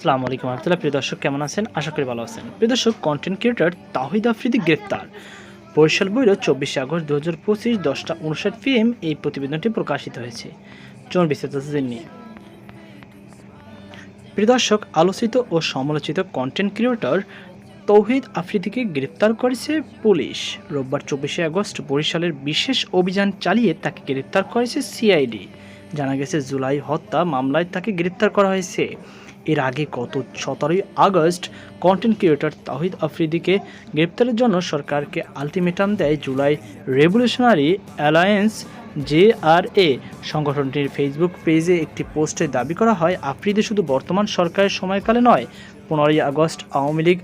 আসসালামু আলাইকুম রহমতুল্লাহ। প্রিয় দর্শক, কেমন আছেন? আশা করি ভালো আছেন। প্রিয় দর্শক কন্টেন্ট ক্রিয়েটর তাহিদ আফ্রিদি গ্রেপ্তার। বরিশাল বইল চব্বিশে আগস্ট দু হাজার পঁচিশ দশটা উনষাট পিএম এই প্রতিবেদনটি প্রকাশিত হয়েছে। চলুন বিস্তারিত নিয়ে প্রিয় দর্শক, আলোচিত ও সমালোচিত কন্টেন্ট ক্রিয়েটর তৌহিদ আফ্রিদিকে গ্রেপ্তার করেছে পুলিশ। রোববার চব্বিশে আগস্ট বরিশালের বিশেষ অভিযান চালিয়ে তাকে গ্রেপ্তার করেছে সিআইডি জানা গেছে, জুলাই হত্যা মামলায় তাকে গ্রেপ্তার করা হয়েছে। এর আগে গত সতেরোই আগস্ট কন্টেন্ট ক্রিয়েটর তাহিদ আফ্রিদিকে গ্রেপ্তারের জন্য সরকারকে আলটিমেটাম দেয় জুলাই রেভলিউশনারি অ্যালায়েন্স জেআরএ সংগঠনটির ফেসবুক পেজে একটি পোস্টে দাবি করা হয়, আফ্রিদি শুধু বর্তমান সরকারের সময়কালে নয়, পনেরোই আগস্ট আওয়ামী লীগ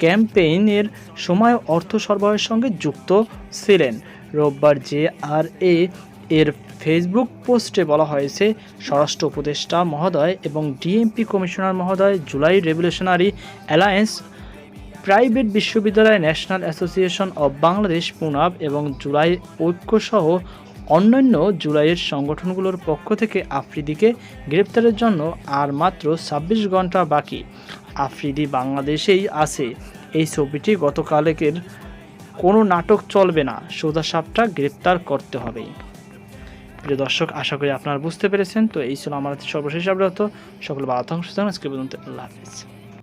ক্যাম্পেইনের সময় অর্থ সরবরাহের সঙ্গে যুক্ত ছিলেন। রোববার জেআরএ এর ফেসবুক পোস্টে বলা হয়েছে, স্বরাষ্ট্র উপদেষ্টা মহোদয় এবং ডিএমপি কমিশনার মহোদয় জুলাই রেভলিউশনারি অ্যালায়েন্স, প্রাইভেট বিশ্ববিদ্যালয় ন্যাশনাল অ্যাসোসিয়েশন অব বাংলাদেশ, পুনাব এবং জুলাই ঐক্যসহ অন্যান্য জুলাইয়ের সংগঠনগুলোর পক্ষ থেকে আফ্রিদিকে গ্রেপ্তারের জন্য আর মাত্র ছাব্বিশ ঘণ্টা বাকি। আফ্রিদি বাংলাদেশেই আছে। এই ছবিটি গতকালের কোনো নাটক চলবে না। সোজা সাপটা গ্রেপ্তার করতে হবে। প্রিয় দর্শক, আশা করি আপনারা বুঝতে পেরেছেন। তো এই ছিল আমার সর্বশেষ আপডেট। সকল ভালো থাকুন সুতরাং আজকে পর্যন্ত আল্লাহ হাফিজ।